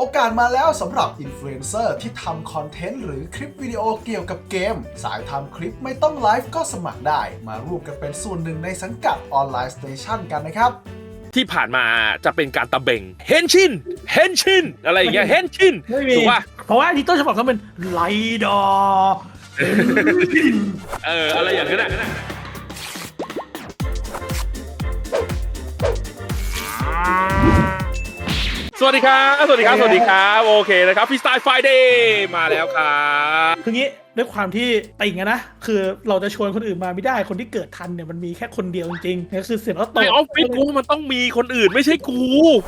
โอกาสมาแล้วสำหรับอินฟลูเอนเซอร์ที่ทำคอนเทนต์หรือคลิปวิดีโอเกี่ยวกับเกม สายทำคลิปไม่ต้องไลฟ์ก็สมัครได้ มาร่วมกันเป็นส่วนหนึ่งในสังกัดออนไลน์สเตชันกันนะครับ ที่ผ่านมาจะเป็นการตะเบ่งเฮนชินเฮนชินอะไรอย่างเงี้ยเฮนชินไม่มีถูกป่ะเพราะว่าที่ต้นฉบับต้องเป็นไลดอร์เอออะไรอย่างนั้นน่ะ สวัสดีครับ สวัสดีครับ สวัสดีครับ โอเคนะครับพี่สไตล์ไฟเดย์มาแล้วครับคืองี้ ด้วยความที่ติ่งอะนะคือเราจะชวนคนอื่นมาไม่ได้คนที่เกิดทันเนี่ยมันมีแค่คนเดียวจริงๆนี่คือเสียงรถโตในออฟฟิศกูมันต้องมีคนอื่นไม่ใช่กู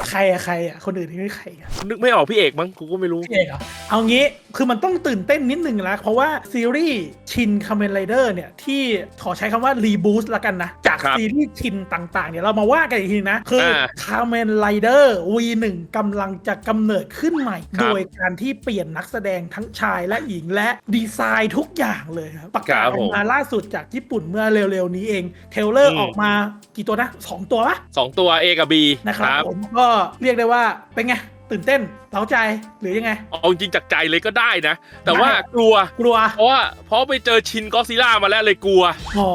ใครอะใครอะคนอื่นที่ไม่ใครอะนึกไม่ออกพี่เอกมั้งกูก็ไม่รู้พี่เอกเหรอเอางี้คือมันต้องตื่นเต้นนิดนึงนะเพราะว่าซีรีส์ชินคาเมนไรเดอร์เนี่ยที่ขอใช้คำว่ารีบูสต์ละกันนะจากครับซีรีส์ชินต่างๆเนี่ยเรามาว่ากันอีกทีนะคืออ่าคาเมนไรเดอร์ V1 กำลังจะกำเนิดขึ้นใหม่ครับโดยการที่เปลี่ยนนักแสดงทั้งชายและหญิงและดีไซน์ทุกอย่างเลยครับประกาศครับอผอกมมาล่าสุดจากญี่ปุ่นเมื่อเร็วๆนี้เอง เทรลเลออืร์มออกมากี่ตัวนะสองตัวปะสองตัว A กับ B นะครับผมก็เรียกได้ว่าเป็นไง ตื่นเต้นเล้าใจหรือยังไง เอาจริงๆจากใจเลยก็ได้นะ แต่ว่ากลัว กลัว เพราะว่าเพราะไปเจอชินก็ซิล่ามาแล้วเลยกลัว อ๋อ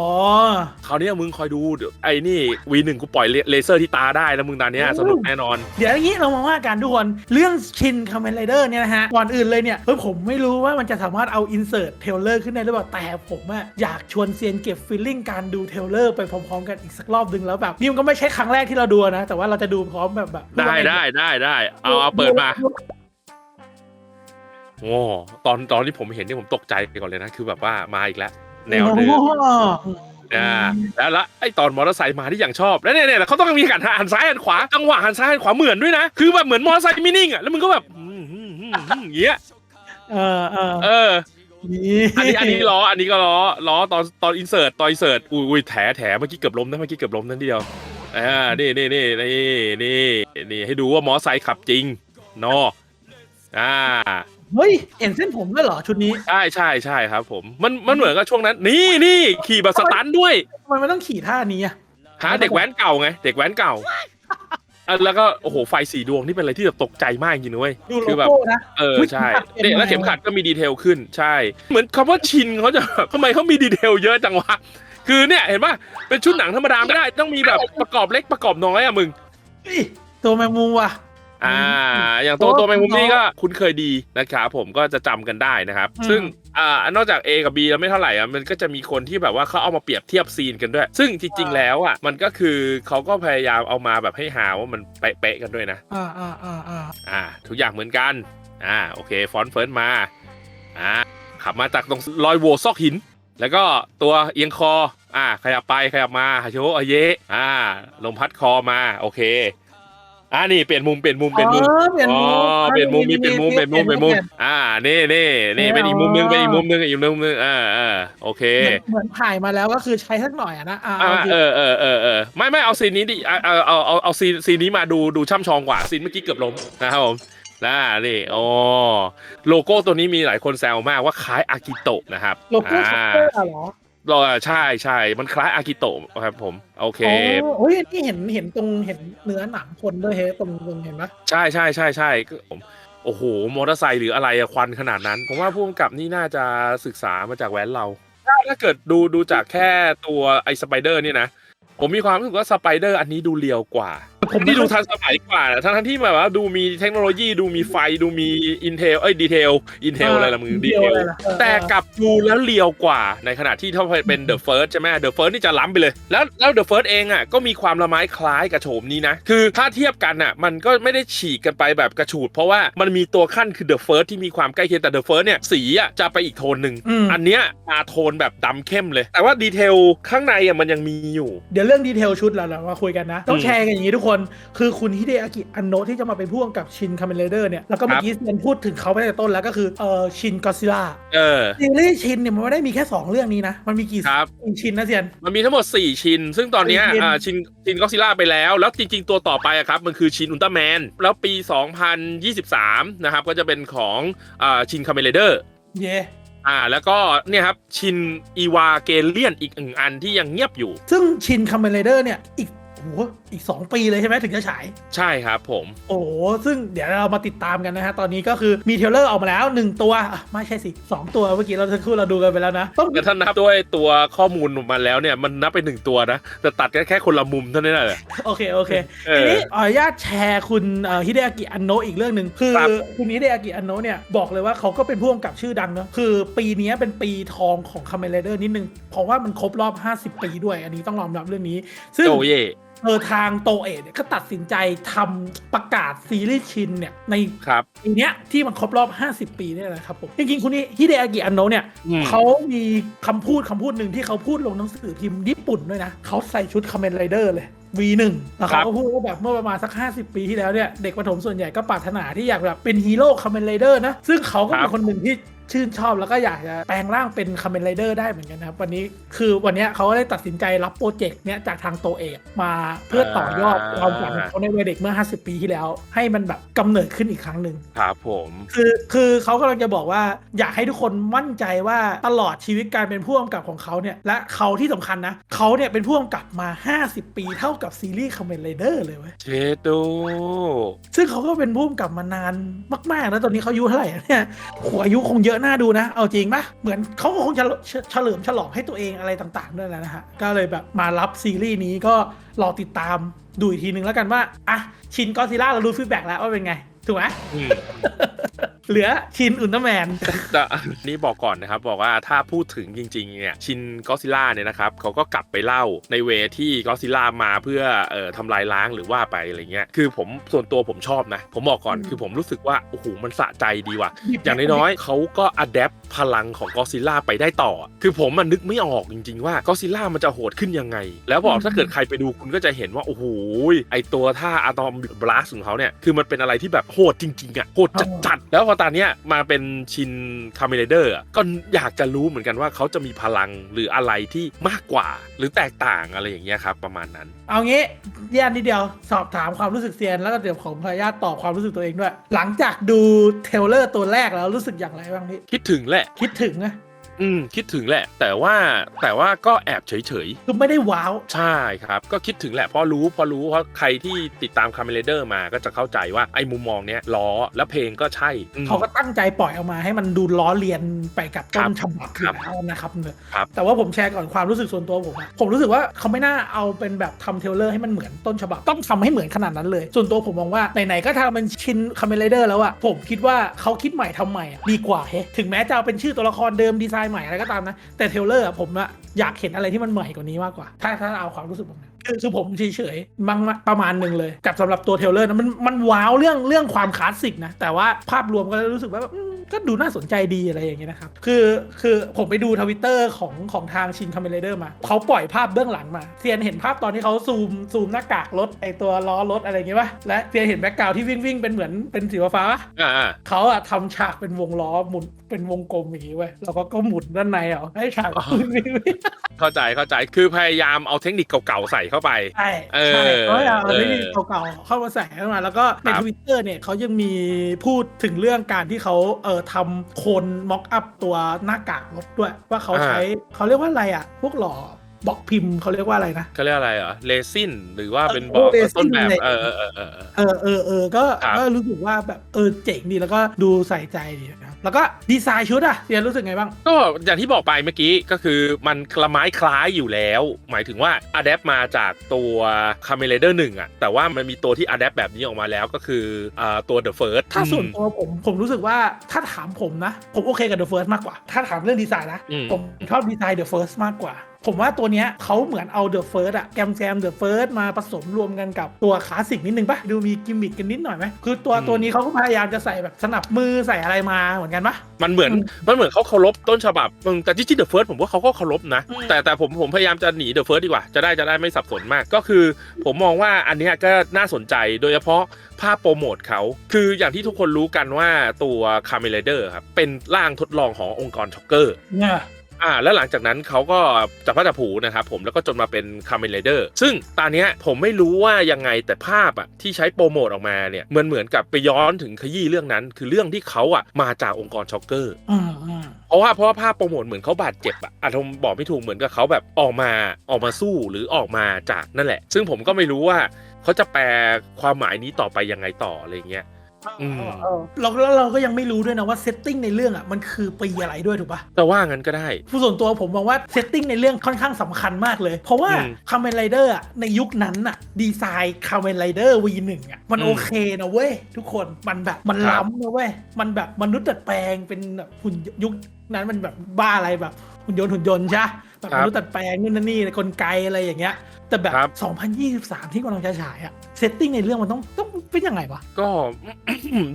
คราวเนี้ยมึงคอยดูเดี๋ยวไอ้นี่วีหนึ่งกูปล่อยเลเลเซอร์ที่ตาได้แล้วมึงตอนเนี้ยโอ้สนุกแน่นอน เดี๋ยวอย่างนี้เรามาว่ากันทุกคน เรื่องชินคา m เมนไรเดอร์เนี่ยนะฮะ ก่อนอื่นเลยเนี่ยเฮ้ยผมไม่รู้ว่ามันจะสามารถเอาอินเสิร์ตเทเลอร์ขึ้นได้หรือเปล่า แต่ผมอะอยากชวนเซียนเก็บฟีลลิ่งการดูเทเลอร์ไปพร้อมๆกันอีกสักรอบหนึ่งแล้วแบบนี่มันก็ไม่ใช่ครั้งแรกที่เราดูนะ แต่ว่าเราจะดูพร้อมแบบแบบได้ได้ได้ได้เอาเอาเปิดมาโอ้ตอนตอนที่ผมเห็นนี่ผมตกใจก่อนเลยนะ คือแบบว่ามาอีกแล้ว แนวเดิมโอ้โหอ่าแล้วละไอ้ตอนมอเตอร์ไซค์มาที่อย่างชอบแล้วเนี่ยเนี่ยเขาต้องมีการหันซ้ายหันขวาจังหวะหันซ้ายหันขวาเหมือนด้วยนะ คือแบบเหมือนมอเตอร์ไซค์มินิ่งอะแล้วมึงก็แบบอืมอืมอืมอืมอย่างเงี้ยเออเออเออนี่อันนี้อันนี้ล้ออันนี้ก็ล้อล้อตอนตอนอินเสิร์ตตอนอินเสิร์ตอุ้ยอุ้ยแถแถเมื่อกี้เกือบล้มนะเมื่อกี้เกือบล้มนั่นทีเดียว อ่านี่นี่นี่นี่นี่นี่ให้ดูว่ามอไซค์ขับจริงเนาะอ่าเฮ้ยเห็นเส้นผมด้วยเหรอชุดนี้ใช่ใช่ใช่ครับ ผมมันมันเหมือนกับช่วงนั้น นี่นี่ขี่แบบสตันท์ด้วยทำไมมันต้องขี่ท่านี้อะหาเด็กแว้นเก่าไง เด็กแว้นเก่าอะแล้วก็โอ้โหไฟสีดวงนี่เป็นอะไรที่แบบตกใจมากจริงๆนะเว้ยดูโลคือแบบโก้นะเอออุ๊ยใช่เข็มขัดเป็นเนี่ยแล้วไงเข็มขัดก็มีดีเทลขึ้นใช่ เหมือนคำว่าชินเขาจะแบบทำไมเขามีดีเทลเยอะจังวะ คือเนี่ยเห็นป่ะเป็นชุดหนังธรรมดาไม่ได้ต้องมีแบบประกอบเล็กประกอบน้อยอะมึง เฮ้ยตัวแมงมุมว่ะ อ่า อย่างตัวโอ้ตัวแมงมุมนี่ก็คุ้นเคยดีนะครับผมก็จะจำกันได้นะครับ อืม ซึ่งอ่านอกจาก A กับ B แล้วไม่เท่าไหร่อะมันก็จะมีคนที่แบบว่าเขาเอามาเปรียบเทียบซีนกันด้วย ซึ่งจริงๆแล้วอะมันก็คือเขาก็พยายามเอามาแบบให้หาว่ามันเป๊ะๆกันด้วยนะ อ่าอ่าอ่าอ่าอ่า ทุกอย่างเหมือนกัน อ่า โอเค ฟอนต์เฟิร์สมา อ่า ขับมาจากตรงรอยโหวซอกหิน แล้วก็ตัวเอียงคออ่าขยับไปขยับมาฮาโชอาเยะอ่าลมพัดคอมาโอเคอ่านี่เปลี่ยนมุมเปลี่ยนมุมเปลี่ยนมุมอ๋อเปลี่ยนอ๋อมุมเปลี่ยนมุมมีเปลี่ยนมุมเปลี่ยนมุมเปลี่ยนมุมอ่านี่นี่นี่เป็นอีกมุมนึงเป็นอีกมุมนึงอีกมุมนึงอ่าอ่าโอเคเหมือนเหมือนถ่ายมาแล้วก็คือใช้สักหน่อยอะนะอ่าอ่าโอเคเออเออเออเออไม่ไม่เอาซีนนี้ดิเอาเอาเอาเอาเอาซีนซีนนี้มาดูดูช่ำชองกว่าซีนเมื่อกี้เกือบล้มนะครับผม น่านี่อ๋อโลโก้ตัวนี้มีหลายคนแซวมากว่าคล้ายอากิโตะนะครับโลโก้ช็อปเปอร์เหรอเราใช่ใช่มันคล้ายอากิโตะครับผม โอเคอ๋อโอ้ยนี่เห็นเห็นตรงเห็นเนื้อหนังคนด้วยเฮ้ยตรงตรงเห็นปะใช่ใช่ใช่ใช่ก็ผมโอ้โห มอเตอร์ไซค์หรืออะไรอะควันขนาดนั้น ผมว่าผู้กำกับนี่น่าจะศึกษามาจากแว้นเราถ้าถ้าเกิดดูดูจากแค่ตัวไอ้สไปเดอร์เนี่ยนะ ผมมีความรู้สึกว่าสไปเดอร์อันนี้ดูเรียวกว่า ผมนี่ดูทันสมัยกว่านะทั้งทั้งที่แบบว่าดูมีเทคโนโลยีดูมีไฟดูมีอินเทลเอ้ยดีเทลอินเทลอะไรละมึงดีเทลอะไรล่ะเออแต่กลับดูแล้วเลียวกว่าในขณะที่ถ้าเป็นเดอะเฟิร์สใช่ไหมเดอะเฟิร์สนี่จะล้ำไปเลย แล้วแล้วเดอะเฟิร์สเองอะก็มีความละไม้คล้ายกับโฉมนี้นะ คือถ้าเทียบกันอะมันก็ไม่ได้ฉีกกันไปแบบกระฉูด เพราะว่ามันมีตัวขั้นคือเดอะเฟิร์สที่มีความใกล้เคียงแต่เดอะเฟิร์สเนี่ยสีอะจะไปอีกโทนหนึ่งอืมอันเนี้ยมาโทนแบบดำเข้มเลย แต่ว่าดีเทลข้างในอะมันยังมีอยู่ เดี๋ยวเรื่องดีเทลชุดเราเรามาคุยกันนะต้องอืมแชร์กันอย่างนี้ทุกคนคือคุณฮิเดอากิอันโนะที่จะมาเป็นผู้กำกับชินคาเมนเรเดอร์เนี่ยแล้วก็เมื่อกี้เซียนพูดถึงเขาไปตั้งแต่ต้นแล้วก็คือเออชินกอซิล่าเออซีรีส์ชินเนี่ยมันไม่ได้มีแค่ 2 เรื่องนี้นะ มันมีกี่ครับกี่ชิ้นนะเซียนมันมีทั้งหมด 4 ชิ้นซึ่งตอนเนี้ยสี่ชิ้นอ่าชินชินก็ซิล่าไปแล้ว แล้วจริง ๆ ตัวต่อไปอะครับ มันคือชินอุลตร้าแมนแล้วปี 2023 นะครับ ก็จะเป็นของอ่าชินคาเมเลเดอร์เย่อ่าแล้วก็เนี่ยครับชินอีวาเกเลียนอีกหนึ่งอันที่ยังเงียบอยู่ ซึ่งชินคาเมนเรเดอร์เนี่ยอีกโหอีก 2 ปีเลยใช่ไหมถึงจะฉาย ใช่ครับผม โอ้โหซึ่งเดี๋ยวเรามาติดตามกันนะฮะ ตอนนี้ก็คือมีเทรลเลอร์ออกมาแล้ว 1 ตัวอะไม่ใช่สิ 2 ตัวเมื่อกี้เราสักครู่เราดูกันไปแล้วนะต้องแต่ถ้านับด้วยตัวข้อมูลมาแล้วเนี่ย มันนับไปหนึ่งตัวนะ แต่ตัดแค่แค่คนละมุมเท่านั้นแหละ โอเค โอเคเอทีอนี้ขออนุญาตแชร์คุณฮิเดอากิอันโนะอีกเรื่องหนึ่งคือครับ คุณฮิเดอากิอันโนะเนี่ยบอกเลยว่าเขาก็เป็นผู้กำกับชื่อดังเนอะคือปีนี้เป็นปีทองของคาเมเลเดอร์นิดนึงเพราะว่ามันครบรอบ 50 ปีด้วย อันนี้ต้องยอมรับเรื่องนี้ซึ่งโอเย่เออทางโตเอะเนี่ยก็ตัดสินใจทำประกาศซีรีส์ชินเนี่ยในครับปีเนี้ยที่มันครบรอบ 50 ปีเนี่ยนะครับผมจริงๆคุณฮิเดอากิอันโนะเนี่ย อืมเขามีคำพูดคำพูดหนึ่งที่เขาพูดลงหนังสือพิมพ์ญี่ปุ่นด้วยนะ เขาใส่ชุดคา m เมนไรเดอร์เลย V1 แล้วเขาก็พูดว่าแบบเมื่อประมาณสัก 50 ปีที่แล้วเนี่ย เด็กประถมส่วนใหญ่ก็ปรารถนาที่อยากแบบเป็นฮีโร่คา m เมนไรเดอร์นะ ซึ่งเขาก็เป็นคนหนึ่งที่ ชื่นชอบแล้วก็อยากจะแปลงร่างเป็นคา m เมนไรเดอร์ได้เหมือนกันนะครับ วันนี้คือวันเนี้ยเขาก็ได้ตัดสินใจรับโปรเจกต์เนี้ยจากทางโตเอะมาเพื่อต่อยอดความฝันของเขาในวัยเด็กเมื่อ 50 ปีที่แล้ว ให้มันแบบกำเนิดขึ้นอีกครั้งหนึ่งครับผมคือคือเขากำลังจะบอกว่าอยากให้ทุกคนมั่นใจว่าตลอดชีวิตการเป็นผู้กำกับของเขาเนี่ยและเขาที่สำคัญนะเขาเนี่ยเป็นผู้กำกับมา 50 ปีเท่ากับซีรีส์คอมเมนไรเดอร์เลยเว้ยเชโดซึ่งเขาก็เป็นผู้กำกับมานานมากๆแล้วตอนนี้เขาอายุเท่าไหร่อะเนี่ยโหอายุคงเยอะน่าดูนะ เอาจริงปะเหมือนเขาก็คงจะเฉลิมฉลองให้ตัวเองอะไรต่างๆด้วยแหละนะฮะ ก็เลยแบบมารับซีรีส์นี้ก็รอติดตามดูอีกทีนึงแล้วกันว่า อะ ชินกอซิล่าเรารู้ฟีดแบ็กแล้วว่าเป็นไง ถูกไหม เหลือชินอุลตร้าแมน แต่นี่บอกก่อนนะครับ บอกว่าถ้าพูดถึงจริงๆเนี่ยชินก็ซิล่าเนี่ยนะครับเขาก็กลับไปเล่าในเวที่ก็ซิล่ามาเพื่อเอ่อทำลายล้างหรือว่าไปอะไรเงี้ยคือผมส่วนตัวผมชอบนะ ผมบอกก่อนอืมคือผมรู้สึกว่าโอ้โหมันสะใจดีว่ะ อย่างน้อยๆเขาก็อัดแอปพลังของก็ซิล่าไปได้ต่อ คือผมมันนึกไม่ออกจริง ๆ ว่าก็ซิล่ามันจะโหดขึ้นยังไง แล้วบอกอืมถ้าเกิดใครไปดูคุณก็จะเจัดว่าโอ้โหไอตัวท่าอะตอมบลัสของเขาเนี่ยคือมันเป็นอะไรที่แบบโหดจริงๆอะโหดจัดๆแล้วพอตอนเนี้ยมาเป็นชินคาเมเลเดอร์ก็อยากจะรู้เหมือนกันว่าเขาจะมีพลังหรืออะไรที่มากกว่า หรือแตกต่างอะไรอย่างเงี้ยครับประมาณนั้น เอางี้แย่นิดเดียวสอบถามความรู้สึกเซียน แล้วก็เดี๋ยวผมขออนุญาตตอบความรู้สึกตัวเองด้วย หลังจากดูเทรลเลอร์ตัวแรกแล้วรู้สึกอย่างไรบ้างพี่คิดถึงแหละคิดถึงนะ อืมคิดถึงแหละ แต่ว่าแต่ว่าก็แอบเฉยๆคือไม่ได้ว้าวใช่ครับ ก็คิดถึงแหละเพราะรู้เพราะรู้เพราะใครที่ติดตามคาเมเลเดอร์มาก็จะเข้าใจว่าไอ้มุมมองเนี้ยล้อและเพลงก็ใช่อืม เขาก็ตั้งใจปล่อยออกมาให้มันดูล้อเลียนไปกับต้นครับฉบับครับอยู่แล้วนะครับเนอะครับ แต่ว่าผมแชร์ก่อนความรู้สึกส่วนตัวผมอะผมรู้สึกว่าเขาไม่น่าเอาเป็นแบบทำเทรลเลอร์ให้มันเหมือนต้นฉบับ ต้องทำให้เหมือนขนาดนั้นเลย ส่วนตัวผมมองว่าไหนๆก็ทำเป็นชินคาเมเลเดอร์แล้วอะผมคิดว่าเขาคิดใหม่ทำใหม่อะดีกว่าเฮ้ถึงแม้จะเอาเป็นชื่อตัวละครเดิมดีไซน์ใหม่อะไรก็ตามนะ แต่เทรลเลอร์อะผมอะอยากเห็นอะไรที่มันใหม่กว่านี้มากกว่า ถ้าถ้าเอาความรู้สึกผมนะคือคือผมเฉยๆมังประมาณหนึ่งเลย กับสำหรับตัวเทรลเลอร์นะมันมันว้าวเรื่องเรื่องความคลาสสิกนะ แต่ว่าภาพรวมก็รู้สึกว่าแบบอืมก็ดูน่าสนใจดีอะไรอย่างเงี้ยนะครับ คือคือผมไปดูทวิตเตอร์ของของทางชินคาเมเลเดอร์มา เขาปล่อยภาพเบื้องหลังมาเซียนเห็นภาพตอนที่เขาซูมซูมหน้ากากรถไอตัวล้อรถอะไรอย่างเงี้ยป่ะและเซียนเห็นแบ็กกราวที่วิ่งวิ่งเป็นเหมือนเป็นสีฟ้าๆปะอ่าอ่าเขาอะทำฉากเป็นวงล้อหมุนเป็นวงกลมอย่างงี้เว้ยแล้วก็ก็หมุนด้านในเหรอให้ฉากอ๋อเข้าใจเข้าใจคือพยายามเอาเทคนิคเก่าๆใส่เข้าไป ใช่เออใช่เขาเอาเออเทคนิคเก่าๆเข้ามาใส่เข้ามา แล้วก็ในครับทวิตเตอร์เนี่ยเขายังมีพูดถึงเรื่องการที่เขาเอ่อทำโคนม็อกอัพตัวหน้ากากรถด้วย ว่าเขาใช้เขาเรียกว่าอะไรอะ พวกหล่อ บล็อกพิมพ์เขาเรียกว่าอะไรนะเขาเรียกอะไรเหรอเลซินหรือว่าเป็นเออบอกเรซินต้นแบบเลยเออเออเออเออเออเออเออก็ครับก็รู้สึกว่าแบบเออเจ๋งดีแล้วก็ดูใส่ใจดีนะครับแล้วก็ดีไซน์ชุดอะเรียนรู้สึกไงบ้าง ก็อย่างที่บอกไปเมื่อกี้ก็คือมันละไม้คล้ายอยู่แล้ว หมายถึงว่าอะแดปมาจากตัวคาเมเลเดอร์หนึ่งอะแต่ว่ามันมีตัวที่อะแดปแบบนี้ออกมาแล้วก็คืออ่าตัว The First ถ้าส่วนตัวผมผมรู้สึกว่าถ้าถามผมนะ ผมโอเคกับ The First มากกว่า ถ้าถามเรื่องดีไซน์นะอืมผมชอบดีไซน์ The First มากกว่า ผมว่าตัวเนี้ยเขาเหมือนเอา The First อะแกมแซม The First มาผสมรวมกันกับตัวคลาสสิกนิดนึงปะดูมีกิมมิคกันนิดหน่อยไหมคือตัวตัวนี้เขาก็พยายามจะใส่แบบสนับมือใส่อะไรมาเหมือนกันปะมันเหมือนอืมมันเหมือนเขาเคารพต้นฉบับอืมแต่จริงๆ The First ผมว่าเขาก็เคารพนะอืมแต่แต่ผมผมพยายามจะหนี The First ดีกว่าจะได้จะได้ไม่สับสนมากก็คือ ผมมองว่าอันเนี้ยก็น่าสนใจโดยเฉพาะภาพโปรโมทเขา คืออย่างที่ทุกคนรู้กันว่าตัวคาเมเลเดอร์ครับเป็นร่างทดลองขององค์กรช็อกเกอร์เนี่ย อ่าแล้วหลังจากนั้นเขาก็จับพระจับผูนะครับผมแล้วก็จนมาเป็นคา m เม n เ i เดอร์ซึ่งตอนเนี้ยผมไม่รู้ว่ายังไงแต่ภาพอะที่ใช้โปรโมทออกมาเนี่ยเหมือนเหมือนกับไปย้อนถึงขยี้เรื่องนั้น คือเรื่องที่เขาอะมาจากองค์กรช็อกเกอร์อืมอืมเพราะว่าเพราะว่าภาพโปรโมทเหมือนเขาบาดเจ็บอะอาทมบอกไม่ถูกเหมือนกับเขาแบบออกมาออกมาสู้หรือออกมาจากนั่นแหละ ซึ่งผมก็ไม่รู้ว่าเขาจะแปลความหมายนี้ต่อไปยังไงต่ออะไรเงี้ย อืมเออเราแล้วเราก็ยังไม่รู้ด้วยนะว่าเซตติ้งในเรื่องอะมันคือปีอะไรด้วยถูกปะแต่ว่างั้นก็ได้ ผู้ส่วนตัวผมมองว่าเซตติ้งในเรื่องค่อนข้างสำคัญมากเลย เพราะว่าอืมคา m เมนไรเดอร์ในยุคนั้นน่ะดีไซน์คา m เมนไรเดอร์ V1 อะมันอืมโอเคนะเว้ย ทุกคนมันแบบมันครับ ล้ำนะเว้ย มันแบบมนุษย์ดัดแปลงเป็นแบบหุ่นยุคนั้นมันแบบบ้าอะไรแบบหุ่นยนต์หุ่นยนต์ใช่ปะแบบมนุษย์ดัดแปลงนู่นนั่นนี่กลไกอะไรอย่างเงี้ยแต่แบบ ครับ 2023 ที่กำลังจะฉายอะเซตติ้งในเรื่องมันต้องต้องเป็นยังไงวะ ก็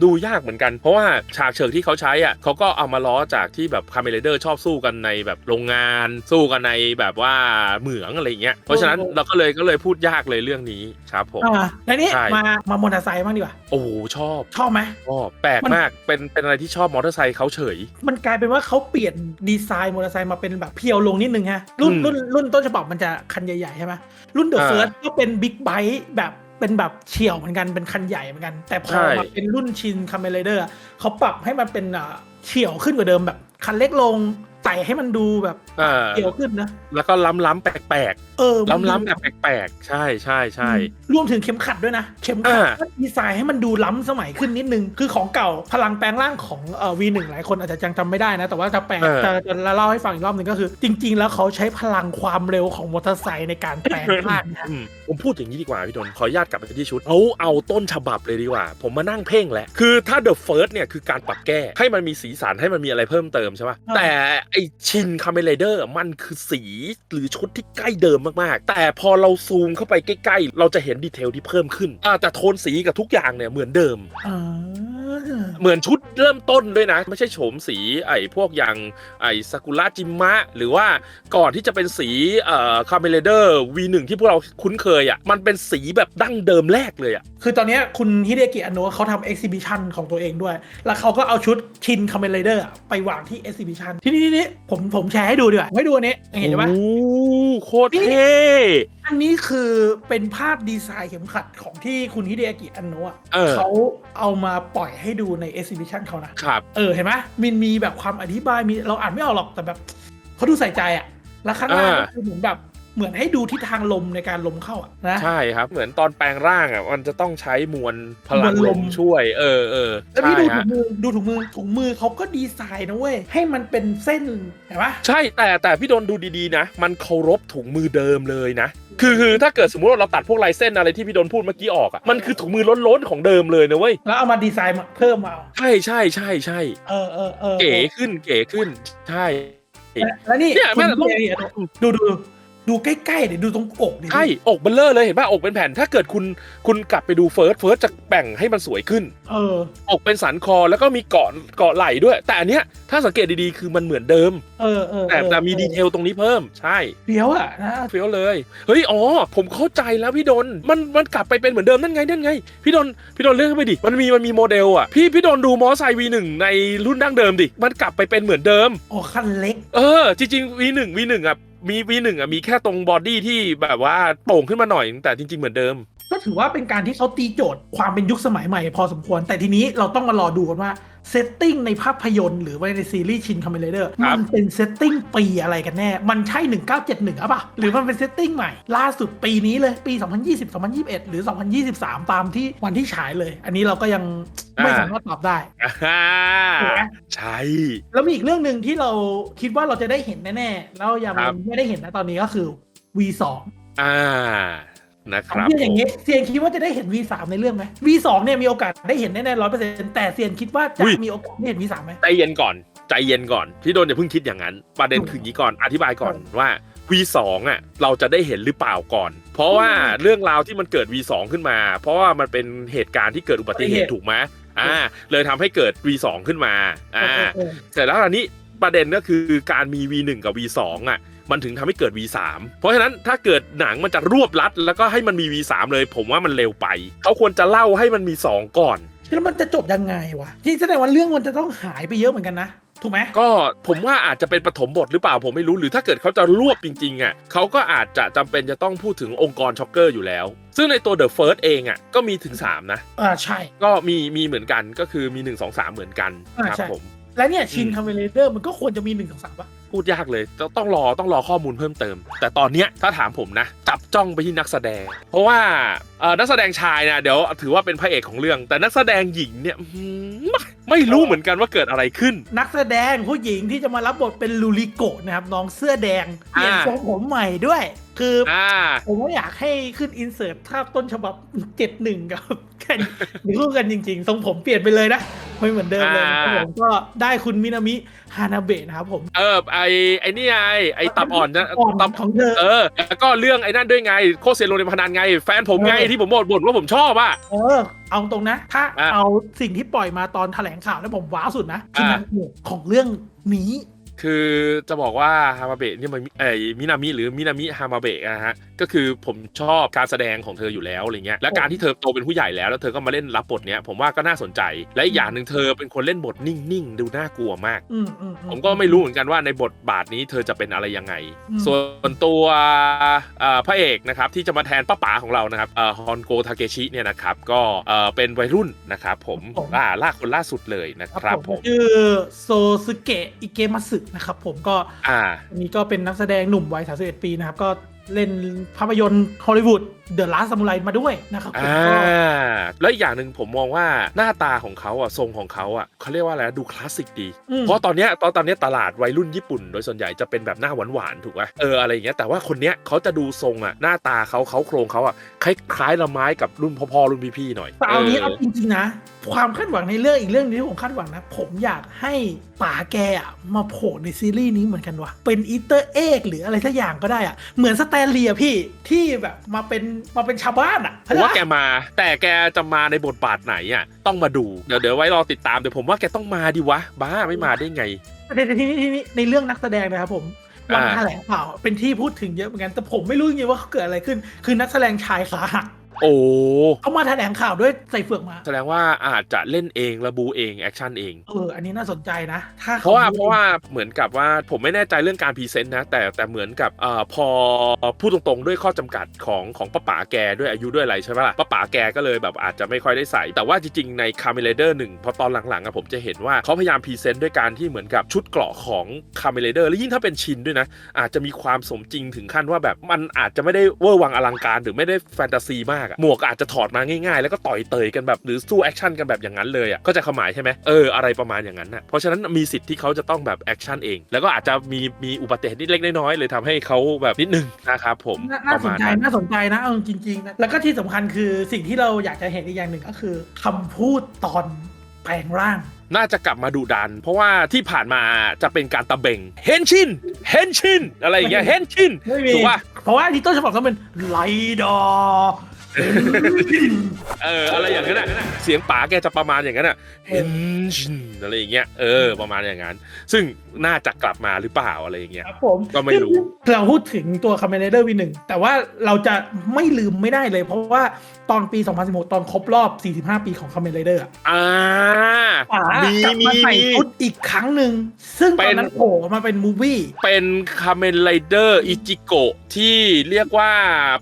ดูยากเหมือนกัน เพราะว่าฉากเชิงที่เขาใช้อะเขาก็เอามาล้อจากที่แบบคา m เม n เ i เดอร์ชอบสู้กันในแบบโรงงาน สู้กันในแบบว่าเหมืองอะไรเงี้ยเพราะฉะนั้นโอ้โหเราก็เลยก็เลยพูดยากเลยเรื่องนี้ครับผม อ่าแล้วนี่ใช่ มามามอเตอร์ไซค์บ้างดีกว่า โอ้โหชอบชอบไหม ชอบแปลกมัน มากเป็นเป็นอะไรที่ชอบมอเตอร์ไซค์เขาเฉย มันกลายเป็นว่าเขาเปลี่ยนดีไซน์มอเตอร์ไซค์มาเป็นแบบเพียวลงนิดนึงฮะรุ่นอืม รุ่นรุ่นต้นฉบับมันจะคันใหญ่ๆใช่ไหมรุ่นเดอะอ่าเฟิร์สก็เป็นบิ๊กไบค์แบบเป็นแบบเฉียวเหมือนกันเป็นคันใหญ่เหมือนกัน แต่พอใช่มาเป็นรุ่นชินคาเมเลเดอร์เขาปรับให้มันเป็นอ่าเฉียวขึ้นกว่าเดิมแบบ คันเล็กลงไต่ให้มันดูแบบอ่าเฉียวขึ้นนะ แล้วก็ล้ำล้ำๆแปลกเออๆมันล้ำดูล้ำๆแบบแปลกๆ ใช่ใช่ใช่รวมถึงเข็มขัดด้วยนะ เข็มขัดอ่าก็ดีไซน์ให้มันดูล้ำสมัยขึ้นนิดนึง คือของเก่าพลังแปลงร่างของเอ่อ V1 หลายคนอาจจะยังจำไม่ได้นะ แต่ว่าจะแปลงเออจะจะเล่าให้ฟังอีกรอบหนึ่งก็คือ จริง ๆ แล้วเขาใช้พลังความเร็วของมอเตอร์ไซค์ในการแปลงร่างนะอืมผมพูดอย่างนี้ดีกว่าพี่ดนขออนุญาตกลับไปที่ชุดเอาเอาต้นฉบับเลยดีกว่า ผมมานั่งเพ่งแหละคือถ้า The First เนี่ยคือการปรับแก้ให้มันมีสีสันให้มันมีอะไรเพิ่มเติมใช่ปะอ่าแต่ไอชินคาเมเลเดอร์มันคือสีหรือชุดที่ใกล้เดิมมากๆ แต่พอเราซูมเข้าไปใกล้ๆ เราจะเห็นดีเทลที่เพิ่มขึ้นอ่าแต่โทนสีกับทุกอย่างเนี่ยเหมือนเดิมอ่า เหมือนชุดเริ่มต้นด้วยนะ ไม่ใช่โฉมสีไอ้พวกอย่างไอ้ซากุระจิมะ หรือว่าก่อนที่จะเป็นสีเอ่อคาเมเลเดอร์ V1 ที่พวกเราคุ้นเคยอะมันเป็นสีแบบดั้งเดิมแรกเลยอะคือตอนเนี้ยคุณฮิเดกิอันโนะเขาทำเอ็กซิบิชันของตัวเองด้วย แล้วเขาก็เอาชุดชินคาเมเลเดอร์ไปวางที่เอ็กซิบิชันที่นี่นี่ผมผมแชร์ให้ดูดีกว่าให้ดูอันนี้เห็นไหมโอ้โคตรเท่ อันนี้คือเป็นภาพดีไซน์เข็มขัดของที่คุณฮิเดกิอันโนะเออเขาเอามาปล่อยให้ดูใน exhibition เขานะครับ เออเห็นไหมมันมีแบบความอธิบายมีเราอ่านไม่ออกหรอกแต่แบบเขาดูใส่ใจอะแล้วข้างล่างอ่าก็คือเหมือนแบบ เหมือนให้ดูทิศทางลมในการลมเข้าอะนะ ใช่ครับ เหมือนตอนแปลงร่างอะ มันจะต้องใช้มวลพลังมวลลลมมช่วย เออเออแล้วใช่พี่ดูถุฮะงมือดูถุงมือถุงมือเขาก็ดีไซน์นะเว้ย ให้มันเป็นเส้นเห็นปะใช่แต่แต่พี่โดนดูดีๆนะ มันเคารพถุงมือเดิมเลยนะ คือคือถ้าเกิดสมมติว่าเราตัดพวกลายเส้นอะไรที่พี่โดนพูดเมื่อกี้ออกอะมันคือถุงมือล้นๆของเดิมเลยนะเว้ยแล้วเอามาดีไซน์มาเพิ่มมาใช่ใช่ใช่ใช่เออเออเออเก๋ขึ้นเก๋ขึ้นใช่และแล้วนี่เนี่ยคุณแม่ต้องฮิเดกิอันโนะดู ดูดูใกล้ๆเดี๋ยวดูตรงอกดิใช่อกเบลเลอร์เลยเห็นป่ะอกเป็นแผ่น ถ้าเกิดคุณคุณกลับไปดูเฟิร์สเฟิร์สจะแบ่งให้มันสวยขึ้น เออ อกเป็นสันคอแล้วก็มีเกาะเกาะไหล่ด้วย แต่อันเนี้ยถ้าสังเกตดีๆคือมันเหมือนเดิม เออเออแต่เออแต่มีดีเทลตรงนี้เพิ่มใช่เดี๋ยวอะนะเฟี้ยวเลย เฮ้ย อ๋อ ผมเข้าใจแล้วพี่ดน มันมันกลับไปเป็นเหมือนเดิมนั่นไงนั่นไง พี่ดนพี่ดนเลื่อนเข้าไปดิ มันมีมันมีโมเดลอะ พี่พี่ดนดูมอไซค์ V1 ในรุ่นดั้งเดิมดิ มันกลับไปเป็นเหมือนเดิม โอ้คันเล็ก เออ จริงๆ V1 V1 อะ มีวีหนึ่งอะมีแค่ตรงบอดี้ที่แบบว่าโป่งขึ้นมาหน่อย แต่จริง ๆ เหมือนเดิม ก็ถือว่าเป็นการที่เขาตีโจทย์ความเป็นยุคสมัยใหม่ พอสมควร แต่ทีนี้เราต้องมารอดูกันว่า เซตติ้งในภาพยนตร์หรือว่าในซีรีส์ชินคาเมเลเดอร์ครับ มันเป็นเซตติ้งปีอะไรกันแน่ มันใช่ 1971หรือเปล่าหรือมันเป็นเซตติ้งใหม่ ล่าสุดปีนี้เลยปี 2020 2021 หรือ 2023 ตามที่วันที่ฉายเลย อันนี้เราก็ยังไม่สามารถตอบได้ อ่าถูกไหม ใช่ แล้วมีอีกเรื่องหนึ่งที่เราคิดว่าเราจะได้เห็นแน่ๆแล้วยังครับ ไม่ได้เห็นนะตอนนี้ก็คือ V2 อ่า นะครับเซียนอย่างนี้เซียนคิดว่าจะได้เห็น V3 ในเรื่องไหม V2 เนี่ยมีโอกาสได้เห็นแน่ๆร้อยเปอร์เซ็นต์แต่เซียนคิดว่าจะอุ้ยมีโอกาสได้เห็น V3 ไหมใจเย็นก่อน ใจเย็นก่อน พี่โดนอย่าเพิ่งคิดอย่างนั้น ประเด็นคืออย่างนี้ก่อนอธิบายก่อนว่า V2 อะเราจะได้เห็นหรือเปล่าก่อน เพราะว่าอืมเรื่องราวที่มันเกิด V2 ขึ้นมา เพราะว่ามันเป็นเหตุการณ์ที่เกิดอุบัติเหตุอุบัติเหตุถูกไหมอ่า เลยทำให้เกิด V2 ขึ้นมาอ่าเออเออเสร็จแล้วอันนี้ประเด็นก็คือการมี V1 กับ V2 อะ มันถึงทำให้เกิด V3 เพราะฉะนั้นถ้าเกิดหนังมันจะรวบลัด แล้วก็ให้มันมี V3 เลย ผมว่ามันเร็วไป เขาควรจะเล่าให้มันมี 2 ก่อนแล้วมันจะจบยังไงวะจริงแสดงว่าเรื่องมันจะต้องหายไปเยอะเหมือนกันนะถูกไหมก็ผมว่าอาจจะเป็นปฐมบทหรือเปล่าผมไม่รู้หรือถ้าเกิดเขาจะรวบจริงๆอะเขาก็อาจจะจำเป็นจะต้องพูดถึงองค์กรช็อกเกอร์อยู่แล้ว ซึ่งในตัว The First เองอะก็มีถึง 3 นะอ่าใช่ ก็มีมีเหมือนกันก็คือมี 1 2 3 เหมือนกันอ่าครับใช่ผม และเนี่ยชินอืมคาเมเลเดอร์มันก็ควรจะมีหนึ่งสองสามป่ะพูดยากเลยต้องต้องรอต้องรอข้อมูลเพิ่มเติม แต่ตอนเนี้ยถ้าถามผมนะ จับจ้องไปที่นักแสดง เพราะว่าเอ่อนักแสดงชายเนี่ยเดี๋ยวถือว่าเป็นพระเอกของเรื่อง แต่นักแสดงหญิงเนี่ยอื้อหือไม่ไม่รู้เหมือนกันว่าเกิดอะไรขึ้น นักแสดงผู้หญิงที่จะมารับบทเป็นลูริโกะนะครับน้องเสื้อแดงเปลี่ยนอ่าทรงผมใหม่ด้วย คือออ่าผมก็อยากให้ขึ้นอินเสิร์ตภาพต้นฉบับ71กับกันดูกันจริงๆ ทรงผมเปลี่ยนไปเลยนะไม่เหมือนเดิมเลยนะครับอ่าผมก็ได้คุณมินามิฮานาเบะนะครับผม เออไอไอนี่ไงไอตับอ่อนนะอ่อนตับของเธอเออแล้วก็เรื่องไอ้นั่นด้วยไงโคเซโลในพนันไง แฟนผมไงเออที่ผมบ่นบ่นว่าผมชอบอะเออ เอาตรงนะ ถ้าอะเอาสิ่งที่ปล่อยมาตอนแถลงข่าวแล้วผมว้าวสุดนะคืออะนางเอกของเรื่องนี้ คือจะบอกว่าฮามาเบะนี่มันไอ้มินามิหรือมินามิฮามาเบะนะฮะก็คือผมชอบการแสดงของเธออยู่แล้วอะไรเงี้ยและการที่เธอโตเป็นผู้ใหญ่แล้วแล้วเธอก็มาเล่นรับบทเนี้ยผมว่าก็น่าสนใจ และอีกอย่างหนึ่งเธอเป็นคนเล่นบทนิ่งๆ ดูน่ากลัวมากอืมอืมอืผมก็ไม่รู้เหมือนกันว่าในบทบาทนี้เธอจะเป็นอะไรยังไงอืมส่วนตัวเอ่อพระเอกนะครับที่จะมาแทนป้าป๋าของเรานะครับเอ่อฮอนโกทาเกชิเนี่ยนะครับก็เอ่อเป็นวัยรุ่นนะครับผมอ่าล่าคนล่าสุดเลยนะครับผมชื่อโซซึเกะอิเกมัสึนะครับผมก็อ่าอันนี้ก็เป็นนักแสดงหนุ่มวัย 31 ปีนะครับ ก็เล่นภาพยนตร์ฮอลลีวูด เดอะลาส s มูไรมาด้วยนะครับผมอ่าก็แล้วอีกอย่างหนึ่งผมมองว่าหน้าตาของเขาอะทรงของเขาอะเขาเรียกว่าอะไรนะดูคลาสสิกดีอืมเพราะตอนเนี้ยตอนตอนเนี้ยตลาดวัยรุ่นญี่ปุ่น โดยส่วนใหญ่จะเป็นแบบหน้าหวานหวานๆถูกไหมเอออะไรอย่างเงี้ยแต่ว่าคนเนี้ยเขาจะดูทรงอะหน้าตาเขาเขาโครงเขาอะคล้ายคล้ายละไม้กับรุ่นพ่อๆรุ่นพี่ๆหน่อยแต่เอานี้เอเอาอจริงๆนะความคาดหวังในเรื่องอีกเรื่องหนึงที่ผมคาดหวังนะ ผมอยากให้ป๋าแกอะมาโผล่ในซีรีส์นี้เหมือนกันว่ะเป็นอีเตอร์เอกหรืออะไรสักอย่างก็ได้อะเหมือนสแตนเลียพี่ที่แบบมาเป็นมาเป็นชาวบ้านอะผมว่าแกมา แต่แกจะมาในบทบาทไหนอะต้องมาดูเดี๋ยวเดี๋ยวไว้รอติดตามเดี๋ยวผมว่าแกต้องมาดิวะ บ้าไม่มาได้ไงแต่ทีนี้ทีนี้ในเรื่องนักแสดงนะครับผมวันอ่าแถลงข่าวเป็นที่พูดถึงเยอะเหมือนกันแต่ผมไม่รู้จริงๆว่าเขาเกิดอะไรขึ้น คือนักแสดงชายขาหัก โอ้เขามาแถลงข่าวด้วยใส่เฟือกมา แสดงว่าอาจจะเล่นเองระบูเอง แอคชั่นเอง เออ อันนี้น่าสนใจนะ ถ้าเพราะว่าขเพราะว่าเหมือนกับว่าผมไม่แน่ใจเรื่องการพรีเซนต์นะ แต่แต่เหมือนกับเอ่อพอพูดตรงๆ ด้วยข้อจำกัดของของป้าป๋าแกด้วยอายุด้วยอะไรใช่ไหมล่ะป้าป๋าแกก็เลยแบบอาจจะไม่ค่อยได้ใส่ แต่ว่าจริงๆในคาเมเลเดอร์หนึ่งพอตอนหลังๆอะผมจะเห็นว่าเขาพยายามพรีเซนต์ด้วยการที่เหมือนกับชุดเกราะของคาเมเลเดอร์และยิ่งถ้าเป็นชินด้วยนะ อาจจะมีความสมจริงถึงขั้นว่าแบบมันอาจจะไม่ได้เวอร์วังอลังการหรือไม่ได้แฟนตาซีมากอะหมวกอาจจะถอดมาง่ายๆ แล้วก็ต่อยเตยกันแบบหรือสู้แอคชั่นกันแบบอย่างนั้นเลยอะก็จะขมายใช่ไหมเอออะไรประมาณอย่างนั้นอะเพราะฉะนั้นมีสิทธิ์ที่เขาจะต้องแบบแอคชั่นเอง แล้วก็อาจจะมีมีอุบัติเหตุนิดเล็กน้อยๆเลยทำให้เขาแบบนิดนึงนะครับผมน่าปน่าระสนมาณใจนั้นน่าสนใจนะเอาจริงๆนะแล้วก็ที่สำคัญคือสิ่งที่เราอยากจะเห็นอีกอย่างหนึ่งก็คือคำพูดตอนแปลงร่างน่าจะกลับมาดุดัน เพราะว่าที่ผ่านมาจะเป็นการตะเบงเฮนชินเฮนชินอะไรอย่างเงี้ยเฮนชินไม่มีถูกป่ะเพราะว่าที่ต้นฉบับต้องเป็นไลดอ เอออะไรอย่างนั้นอะเสียงป๋าแกจะประมาณอย่างนั้นอะเฮนชินอะไรอย่างเงี้ยเออประมาณอย่างนั้น ซึ่งน่าจะกลับมาหรือเปล่าอะไรอย่างเงี้ยครับผมก็ไม่รู้ เราพูดถึงตัวคาเมเดอร์วีหนึ่งแต่ว่าเราจะไม่ลืมไม่ได้เลย เพราะว่าตอนปี 2016 ตอนครบรอบ 45 ปีของคาเมเดอร์อ่าป๋ามีกลับมีมาใส่มีชุดอีกครั้งหนึ่งซึ่งตเป็อนนนั้นโผล่มาเป็นมูวี่เป็นคาเมนไรเดอร์อิจิโกะที่เรียกว่า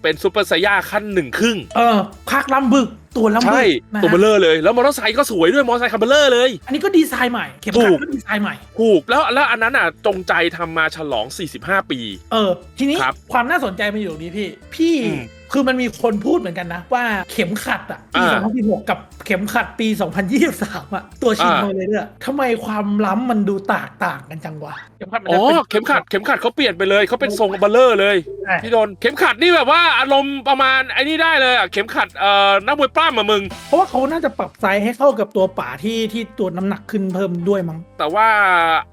เป็นซูเปอร์ไซย่าขั้นหนึ่งครึ่งเออภาคลำบึกตัวลำบึใช่กนะตัวเบลฮะเลอร์เลย แล้วมอเตอร์ไซค์ก็สวยด้วยมอเตอร์ไซค์คาร์เบลเลอร์เลย อันนี้ก็ดีไซน์ใหม่ เข็มถูขัดกก็ดีไซน์ใหม่ ถูกแล้วแล้วอันนั้นอะจงใจทำมาฉลอง 45 ปี เออ ทีนี้ครับความน่าสนใจมันอยู่ตรงนี้พี่ พี่อืม คือมันมีคนพูดเหมือนกันนะ ว่าเข็มขัดอะปีอ่า2016กับเข็มขัดปี 2023อะตัวชินอ่ามาเลยเนี่ยทำไมความล้ำมันดูต่างต่างกันจังวะเข็มขัดมันอ๋จะอเป็น เข็มขัดเข็มขัดเขาเปลี่ยนไปเลยเขาเป็นทรงเบลเลอร์เลยใช่ พี่โดนเข็มขัดนี่แบบว่าอารมณ์ประมาณไอ้นี่ได้เลยอะเข็มขัดเอ่อนักมวยปล้ำมามึง เพราะว่าเขาน่าจะปรับไซส์ให้เข้ากับตัวป่าที่ที่ตัวน้ำหนักขึ้นเพิ่มด้วยมั้ง แต่ว่า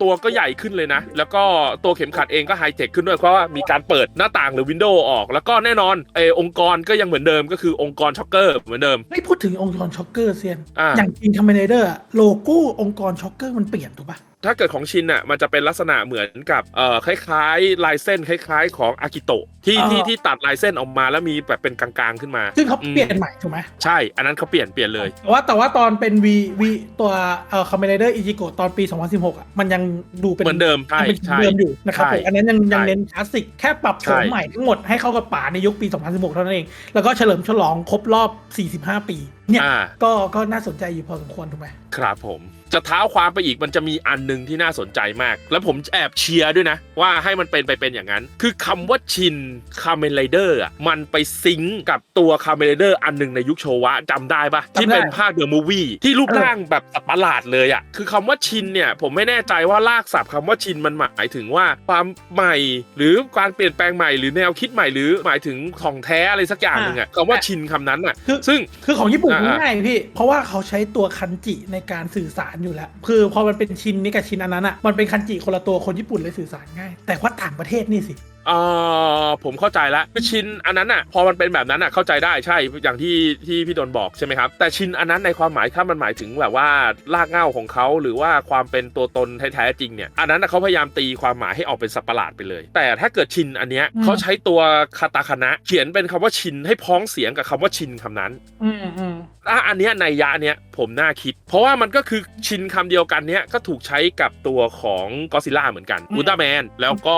ตัวก็ใหญ่ขึ้นเลยนะ แล้วก็ตัวเข็มขัดเองก็ไฮเทคขึ้นด้วยเพราะว่ามีการเปิดหน้าต่างหรือวินโดว์ออก แล้วก็แน่นอนเออองค์กรก็ยังเหมือนเดิมก็คือองค์กรช็อกเกอร์เหมือนเดิมไม่พูดถึงองค์กรช็อกเกอร์เซียน อ่า อย่างจริงคาเมเดอร์โลโก้องค์กรช็อกเกอร์มันเปลี่ยนถูกปะ ถ้าเกิดของชินอะมันจะเป็นลักษณะเหมือนกับเอ่อคล้ายๆลายเส้นคล้าย ๆ ของอากิโตะที่อ่าที่ที่ตัดลายเส้นออกมาแล้วมีแบบเป็นกลางๆขึ้นมา ซึ่งเขาอืมเปลี่ยนใหม่ถูกไหมใช่ อันนั้นเขาเปลี่ยนเปลี่ยนเลยแต่ว่าแต่ว่าตอนเป็นวีวีตัวเอ่อคอมเมดี้อิจิโกะตอนปี 2016อะมันยังดูเป็นเหมือนเดิมใช่ยังเป็นใช่เดิมอยู่นะครับใช่ผมอันนั้นยังยังใช่เน้นคลาสสิกแค่ปรับโฉมใช่ใหม่ทั้งหมดให้เข้ากับป่าในยุคปี 2016 เท่านั้นเอง แล้วก็เฉลิมฉลองครบรอบ 45 ปีเนี่ยอ่าก็ก็น่าสนใจอยู่พอสมควรถูกไหมครับผม จะเท้าความไปอีกมันจะมีอันหนึ่งที่น่าสนใจมาก แล้วผมแอบเชียร์ด้วยนะ ว่าให้มันเป็นไปเป็นอย่างนั้น คือคำว่าชินคาเมนไรเดอร์อะมันไปซิงก์กับตัวคาเมนไรเดอร์อันหนึ่งในยุคโชวะจำได้ปะที่เป็นภาคเดอะมูวี่ที่รูปร่างแบบสัตว์ประหลาดเลยอะคือคำว่าชินเนี่ยผมไม่แน่ใจว่าลากศัพท์คำว่าชินมันหมายถึงว่าความใหม่หรือการเปลี่ยนแปลงใหม่หรือแนวคิดใหม่หรือหมายถึงของแท้อะไรสักอย่างหนึ่งอะคำว่าชินคำนั้นอะคือซึ่งคือของญี่ปุ่นอ่าง่ายๆพี่ เพราะว่าเขาใช้ตัวคันจิในการสื่อสารอยู่แล้ว คือพอมันเป็นชินนี้กับชินอันนั้นอะมันเป็นคันจิคนละตัวคนญี่ปุ่นเลยสื่อสารง่าย แต่ว่าต่างประเทศนี่สิ เออผมเข้าใจแล้วคือชินอันนั้นอะ พอมันเป็นแบบนั้นอะเข้าใจได้ใช่อย่างที่ที่พี่ดนบอกใช่ไหมครับ แต่ชินอันนั้นในความหมายถ้ามันหมายถึงแบบว่ารากเหง้าของเขาหรือว่าความเป็นตัวตนแท้ๆจริงเนี่ยอันนั้นน่ะเขาพยายามตีความหมายให้ออกเป็นสัตว์ประหลาดไปเลย แต่ถ้าเกิดชินอันเนี้ยอืมเขาใช้ตัวคาตาคานะเขียนเป็นคำว่าชินให้พ้องเสียงกับคำว่าชินคำนั้นอืมอืมอะอันเนี้ยในยะเนี้ยผมน่าคิด เพราะว่ามันก็คือชินคำเดียวกันเนี้ยก็ถูกใช้กับตัวของกอซิล่าเหมือนกันอืมอุลตร้าแมนแล้วก็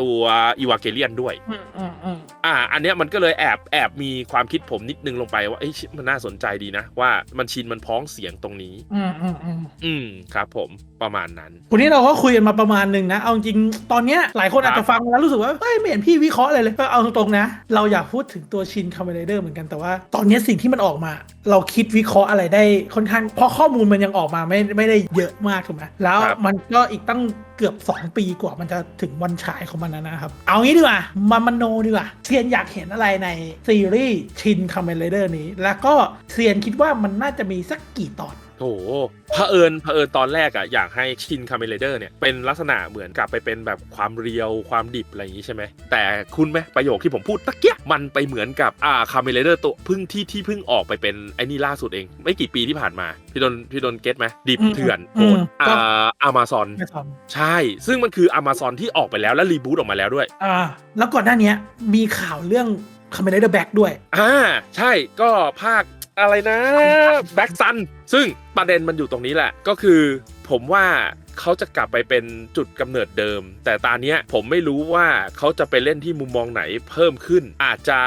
ตัวอีวาเกเลียนด้วยอืมอืมอืมอ่า อันเนี้ยมันก็เลยแอบแอบมีความคิดผมนิดนึงลงไปว่าเอ้ยมันน่าสนใจดีนะ ว่ามันชินมันพ้องเสียงตรงนี้ อืมอืมอืมอืมครับผมประมาณนั้นวันนี้เราก็คุยกันมาประมาณหนึ่งนะ เอาจริงๆตอนเนี้ยหลายคนครัอาบจจะฟังแล้วรู้สึกว่าเฮ้ยไม่เห็นพี่วิเคราะห์อะไรเลยก็เอาตรงๆนะ เราอยากพูดถึงตัวชินคาเมเดอร์เหมือนกันแต่ว่า ตอนเนี้ยสิ่งที่มันออกมา เราคิดวิเคราะห์อะไรได้ค่อนข้างเพราะข้อมูลมันยังออกมาไม่ไม่ได้เยอะมากถูกไหมแล้วครับมันก็อีกตั้ง เกือบ 2 ปีกว่ามันจะถึงวันฉายของมันนะครับ เอางี้ดีกว่ามามโนดีกว่าเซียนอยากเห็นอะไรในซีรีส์ชินคาเมเดอร์นี้ แล้วก็เซียนคิดว่ามันน่าจะมีสักกี่ตอน โอ้โหเผอิญเผอิญตอนแรกอะอยากให้ชินคาเมเลเดอร์เนี่ยเป็นลักษณะเหมือนกับไปเป็นแบบความเรียวความดิบอะไรอย่างนี้ใช่ไหมแต่คุณไหมประโยคที่ผมพูดตะเกียมันไปเหมือนกับอ่าคาเมเลเดอร์ตัวเพึ่งที่ที่เพิ่งออกไปเป็นไอ้นี่ล่าสุดเอง ไม่กี่ปีที่ผ่านมาพี่โดนพี่โดนเก็ตไหมดิบอืมเถื่อนอืโหมดก็อ่าอามาซอนไม่ทใช่ ซึ่งมันคือ Amazon ที่ออกไปแล้วและรีบูตออกมาแล้วด้วยำอ่าแล้วก่อนหน้าเนี้ยมีข่าวเรื่องคาเมเดอร์แบ็กด้วยอ่าใช่ก็ภาค อะไรนะแบ็กซันซึ่งประเด็นมันอยู่ตรงนี้แหละก็คือผมว่า เขาจะกลับไปเป็นจุดกำเนิดเดิม แต่ตอนเนี้ยผมไม่รู้ว่าเขาจะไปเล่นที่มุมมองไหนเพิ่มขึ้น อาจจะ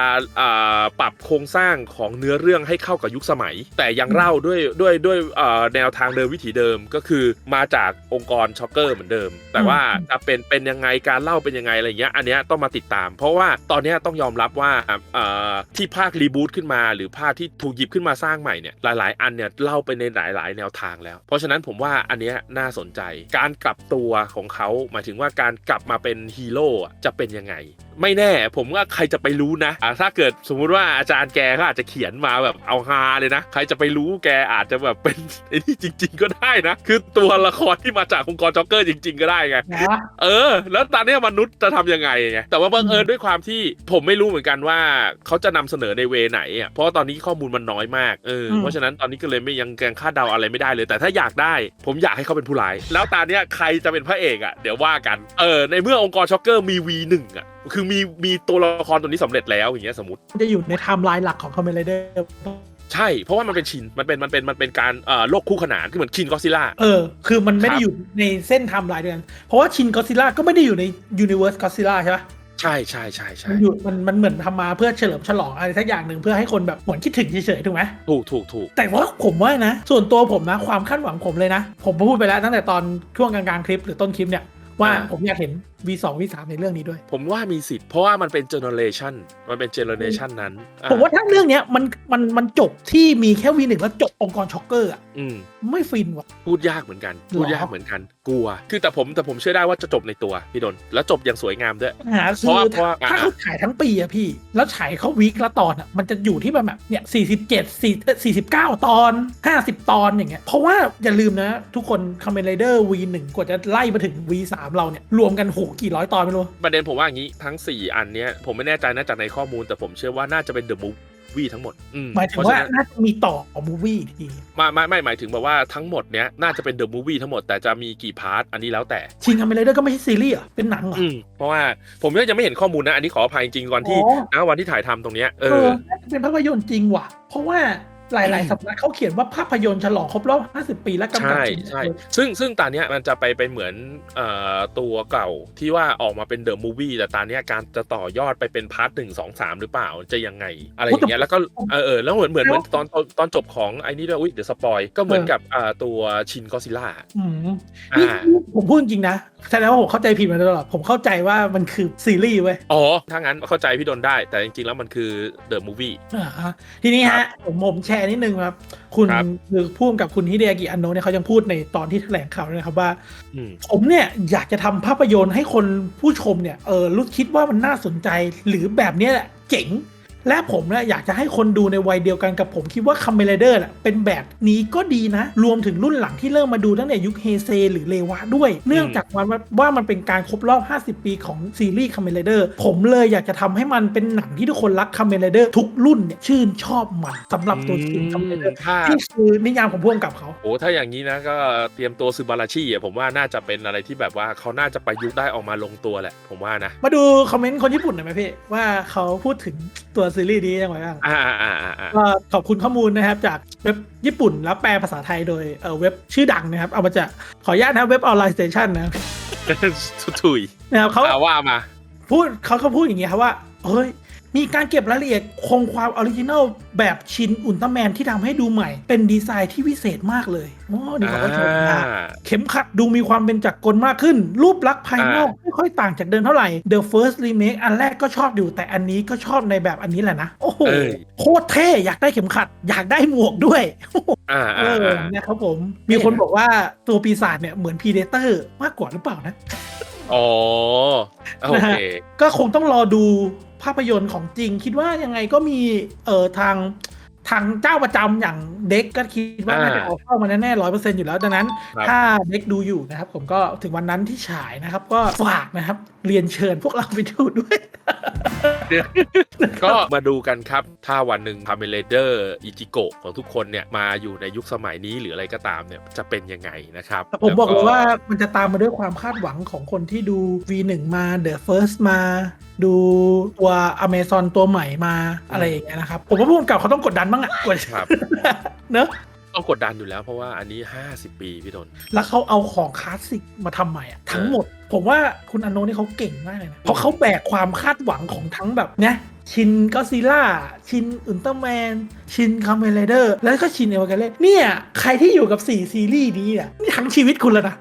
ปรับโครงสร้างของเนื้อเรื่องให้เข้ากับยุคสมัย แต่ยังเล่าด้วยด้วยด้วยแนวทางเดิมวิถีเดิมก็คือมาจากองค์กรช็อกเกอร์เหมือนเดิม แต่ว่าจะเป็นเป็นยังไงการเล่าเป็นยังไงอะไรเงี้ยอันเนี้ยต้องมาติดตาม เพราะว่าตอนนี้ต้องยอมรับว่าที่ภาครีบูตขึ้นมา หรือภาคที่ถูกหยิบขึ้นมาสร้างใหม่เนี่ยหลาย ๆ อันเนี่ยเล่าไปในหลาย ๆ แนวทางแล้ว เพราะฉะนั้นผมว่าอันเนี้ยน่าสนใจการกลับตัวของเขาหมายถึงว่าการกลับมาเป็นฮีโร่จะเป็นยังไง ไม่แน่ ผมว่าใครจะไปรู้นะอะถ้าเกิดสมมุติว่าอาจารย์แกเขาอาจจะเขียนมาแบบเอาฮาเลยนะ ใครจะไปรู้แกอาจจะแบบเป็นไอ้นี่จริง ๆ ก็ได้นะ คือตัวละครที่มาจากองค์กรจ็อกเกอร์จริง ๆ ก็ได้ไงนะเออ แล้วตอนเนี้ยมนุษย์จะทำยังไงไงแต่ว่าบังเอิญด้วยความที่ผมไม่รู้เหมือนกันว่าเขาจะนำเสนอในเวไหนอะเพราะว่าตอนนี้ข้อมูลมันน้อยมากเอออมเพราะฉะนั้นตอนนี้ก็เลยไม่ยังยังคาดเดาอะไรไม่ได้เลย แต่ถ้าอยากได้ ผมอยากให้เขาเป็นผู้ร้าย แล้วตอนเนี้ยใครจะเป็นพระเอกอะเดี๋ยวว่ากันเออในเมื่อองค์กรช็อกเกอร์มี V1 อะคือมีมีตัวละครตัวนี้สำเร็จแล้วอย่างเงี้ยสมมติ จะอยู่ในไทม์ไลน์หลักของคาเมเดอร์ใช่ เพราะว่ามันเป็นชินมันเป็นมันเป็นมันเป็นการเอ่อโลกคู่ขนานคือเหมือนชินก็ซิล่า เออ คือมันไม่ได้ครับอยู่ในเส้นไทม์ไลน์เดียวกัน เพราะว่าชินก็ซิล่าก็ไม่ได้อยู่ในยูนิเวอร์สก็ซิล่าใช่ปะใช่ใช่ใช่ใช่มันอยู่มันมันเหมือนทำมาเพื่อเฉลิมฉลองอะไรสักอย่างหนึ่งเพื่อให้คนแบบหวนคิดถึงเฉยๆถูกไหมถูกถูกถูกแต่ว่าผมว่านะ ส่วนตัวผมนะความคาดหวังผมเลยนะ ผมพูดไปแล้วตั้งแต่ตอนช่วงกลางๆคลิปหรือต้นคลิปเนี่ย ว่าอ่าผมอยากเห็น V2 V3 ในเรื่องนี้ด้วย ผมว่ามีสิทธิ์เพราะว่ามันเป็นเจเนอเรชันมันเป็นเจเนอเรชันนั้นอะผมว่าถ้าเรื่องเนี้ยมันมันมันจบที่มีแค่ V1 แล้วจบองค์กรช็อกเกอร์อะอืมไม่ฟินว่ะ พูดยากเหมือนกันหรอพูดยากเหมือนกัน กลัว คือแต่ผมแต่ผมเชื่อได้ว่าจะจบในตัวพี่ดน แล้วจบอย่างสวยงามด้วยปัญหาคืเพราะอว่าเพราะว่าถ้าอ่าเขาฉายทั้งปีอะพี่ แล้วฉายเขาวีคละตอนอะมันจะอยู่ที่แบบแบบเนี่ยสี่สิบเจ็ดสี่สี่สิบเก้าตอนห้าสิบตอนอย่างเงี้ย เพราะว่าอย่าลืมนะ ทุกคนคาเมนไรเดอร์วีหนึ่งกว่าจะไล่มาถึง V3 เราเนี่ย รวมกันโหกี่ร้อยตอนไม่รู้ ประเด็นผมว่าอย่างนี้ทั้ง 4 อันเนี้ยผมไม่แน่ใจน่าจะในข้อมูลแต่ผมเชื่อว่าน่าจะเป็นเดอะมูฟวี่ทั้งหมดอืหมายถึงเพระว่าฉะนั้นน่าจะมีต่อของมูวี่อีกทีไม่ไม่ไม่หมายถึงแบบว่าทั้งหมดเนี้ยน่าจะเป็นเดอะมูวี่ทั้งหมดแต่จะมีกี่พาร์ทอันนี้แล้วแต่ ชินคาเมเลเดอร์ก็ไม่ใช่ซีรีส์เหรอเป็นหนังเหรออืมเพราะว่าผมก็ยังไม่เห็นข้อมูลนะ อันนี้ขออภัยจริงๆวันที่อ๋อนะวันที่ถ่ายทำตรงเนี้ยเอเอออ น่าจะเป็นภาพยนตร์จริงว่ะ เพราะว่า หลาย ๆสำนักเขาเขียนว่าภาพยนตร์ฉลองครบรอบ 50 ปีและกำกับใช่ชินใช่ซึ่งซึ่งตอนเนี้ยมันจะไปเป็นเหมือนเอ่อตัวเก่าที่ว่าออกมาเป็นเดอะมูวี่แต่ตอนเนี้ยการจะต่อยอดไปเป็นพาร์ทหนึ่งสองสามหรือเปล่าจะยังไง อะไรอย่างเงี้ยแล้วก็เออเออแล้วเหมือนเหมือนเหมือนตอนตอนตอนจบของไอ้นี่ด้วยอุ้ยเดี๋ยวสปอยก็เหมือนกับอ่าตัวชินกอซิล่าอืมอ่านี่ผมพูดจริงนะแสดงว่าผมเข้าใจผิดมาตลอด ผมเข้าใจว่ามันคือซีรีส์เว้ย อ๋อ ถ้างั้นเข้าใจพี่ดนได้ แต่จริงๆ แล้วมันคือเดอะมูวี่อ่าฮะทีนี้ครัฮะบผมผมแชร์นิดนึงครับ คุณครับคือพูดกับคุณฮิเดอากิอันโนะเนี่ยเขายังพูดในตอนที่แถลงข่าวเลยนะครับว่าอืมผมเนี่ยอยากจะทำภาพยนตร์ให้คนผู้ชมเนี่ยเออรู้คิดว่ามันน่าสนใจหรือแบบเนี้ยแหละเจ๋ง และผมเนี่ยอยากจะให้คนดูในวัยเดียวกันกับผมคิดว่าคัมเมเลเดอร์เป็นแบบนี้ก็ดีนะ รวมถึงรุ่นหลังที่เริ่มมาดูตั้งแต่ยุคเฮเซหรือเลวะด้วย เนื่องจากมันว่ามันเป็นการครบรอบ 50 ปีของซีรีส์คัมเมเลเดอร์ผมเลยอยากจะทำให้มันเป็นหนังที่ทุกคนรักคัมเมเลเดอร์ทุกรุ่นเนี่ยชื่นชอบมันสำหรับตัวจริงคัมเมเลเดอร์ถ้าที่คือนิยามของพ่วงกับเขาโอ้ถ้าอย่างนี้นะก็เตรียมตัวซูบาราชิอะผมว่าน่าจะเป็นอะไรที่แบบว่าเขาน่าจะประยุกต์ได้ออกมาลงตัวแหละ ผมว่านะ มาดูคอมเมนต์คนญี่ปุ่นหน่อยไหมพี่ว่าเขาพูดถึงตัวซีรีส์นี้ยังไงบ้างอ่าอ่าอ่าอ่าก็ขอบคุณข้อมูลนะครับ จากเว็บญี่ปุ่นแล้วแปลภาษาไทยโดยเอ่อเว็บชื่อดังนะครับ เอามาจากขออนุญาตนะครับเว็บออนไลน์สเตชันนะครับถุยนะครับเขาอาว่ามา พูดเขาเขาพูดอย่างเงี้ยครับว่าเฮ้ย มีการเก็บรายละเอียดคงความออริจินัลแบบชินอุลตร้าแมนที่ทำให้ดูใหม่ เป็นดีไซน์ที่วิเศษมากเลยโอ้นี่เขาก็ชมนะเข็มขัดดูมีความเป็นจักรกลมากขึ้น รูปลักษณ์ภายนอกไม่ค่อยต่างจากเดิมเท่าไหร่ The First Remake อันแรกก็ชอบอยู่ แต่อันนี้ก็ชอบในแบบอันนี้แหละนะ โอ้โหเอ้ยโคตรเท่อยากได้เข็มขัด อยากได้หมวกด้วยอ่าเออ่าออ่านะครับผม มีคนบอกว่าตัวปีศาจเนี่ยเหมือนพีเดเตอร์มากกว่าหรือเปล่านะอ๋อโอเค ก็คงต้องรอดู ภาพยนตร์ของจริง คิดว่ายังไงก็มีเออทางทางเจ้าประจำอย่างเด็กก็คิดว่าอ่าน่าจะเอาเข้ามาแน่ๆร้อยเปอร์เซ็นต์อยู่แล้วดังนั้นครับถ้าเด็กดูอยู่นะครับ ผมก็ถึงวันนั้นที่ฉายนะครับ ก็ฝากนะครับ เรียนเชิญพวกเราไปดูด้วย ก็มาดูกันครับ ถ้าวันหนึ่งพาเมเลเดอร์อิจิโกะของทุกคนเนี่ยมาอยู่ในยุคสมัยนี้หรืออะไรก็ตามเนี่ยจะเป็นยังไงนะครับ ผมบอกเลยแว่ามันจะตามมาด้วยความคาดหวังของคนที่ดู V1 มา The First มา ดูตัว Amazon ตัวใหม่มาอะไรอย่างเงี้ยนะครับ ผมว่าผู้กำกับเขาต้องกดดันบ้างอะกว่าครับ เนอะต้องกดดันอยู่แล้วเพราะว่าอันนี้ 50 ปีพี่ดนแล้วเขาเอาของคลาสสิกมาทำใหม่อะทั้งหมด ผมว่าคุณอโนนี่เขาเก่งมากเลยนะ เพราะเขาแบกความคาดหวังของทั้งแบบเนี่ยชินก็ซิล่า ชินอุลตร้าแมน ชินคาเมเลเดอร์ แล้วก็ชินเอวาเกเล่เนี่ย ใครที่อยู่กับ 4 ซีรีส์นี้อะนี่ทั้งชีวิตคุณแล้วนะ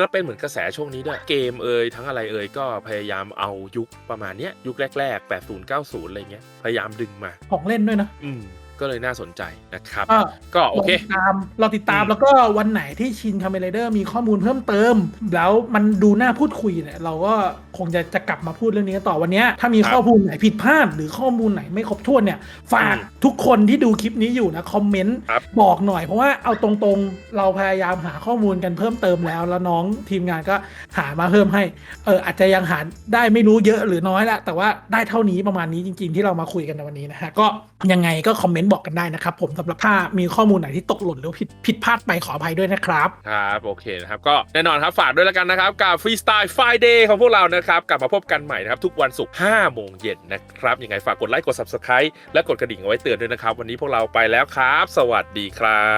แล้วเป็นเหมือนกระแสช่วงนี้ด้วยเกมเอ่ยทั้งอะไรเอ่ยก็พยายามเอายุคประมาณเนี้ยยุคแรก ๆ 80 90อะไรเงี้ยพยายามดึงมาของเล่นด้วยนะอืม ก็เลยน่าสนใจนะครับ ก็ก็โอเครติดตามเราติดตามอืมแล้วก็วันไหนที่ชินคาเมเลเดอร์มีข้อมูลเพิ่มเติม แล้วมันดูน่าพูดคุยเนี่ยเราก็คงจะจะกลับมาพูดเรื่องนี้กันต่อวันเนี้ยถ้ามีข้อมูลไหนผิดพลาดหรือข้อมูลไหนไม่ครบถ้วนเนี่ย ฝากทุกคนที่ดูคลิปนี้อยู่นะคอมเมนต์ครับบอกหน่อยเพราะว่าเอาตรงๆเราพยายามหาข้อมูลกันเพิ่มเติมแล้วแล้วน้องทีมงานก็หามาเพิ่มให้เอออาจจะยังหาได้ไม่รู้เยอะหรือน้อยละแต่ว่าได้เท่านี้ประมาณนี้จริง ๆ ที่เรามาคุยกันในวันนี้นะฮะก็ยังไงก็คอมเมนต์บอกกันได้นะครับ ผมสำหรับถ้ามีข้อมูลไหนที่ตกหล่นหรือผิดผิดพลาดไปขออภัยด้วยนะครับครับ โอเคนะครับ ก็แน่นอนครับฝากด้วยแล้วกันนะครับ กับ Freestyle Friday ของพวกเรานะครับ กลับมาพบกันใหม่นะครับ ทุกวันศุกร์5โมงเย็นนะครับยังไงฝากกดไลค์กด Subscribe และกดกระดิ่งเอาไว้เตือนด้วยนะครับ วันนี้พวกเราไปแล้วครับ สวัสดีครั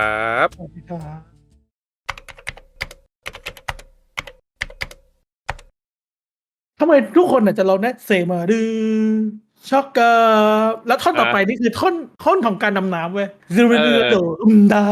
บสวัสดีครับทำไมทุกคนอาจจะร้องได้เซมาดือ ช็อกเกอร์แล้วท่อนต่อไปนี่คือท่อนท่อนของการดำน้ำเว้ยซูเรนเดอร์อุมดา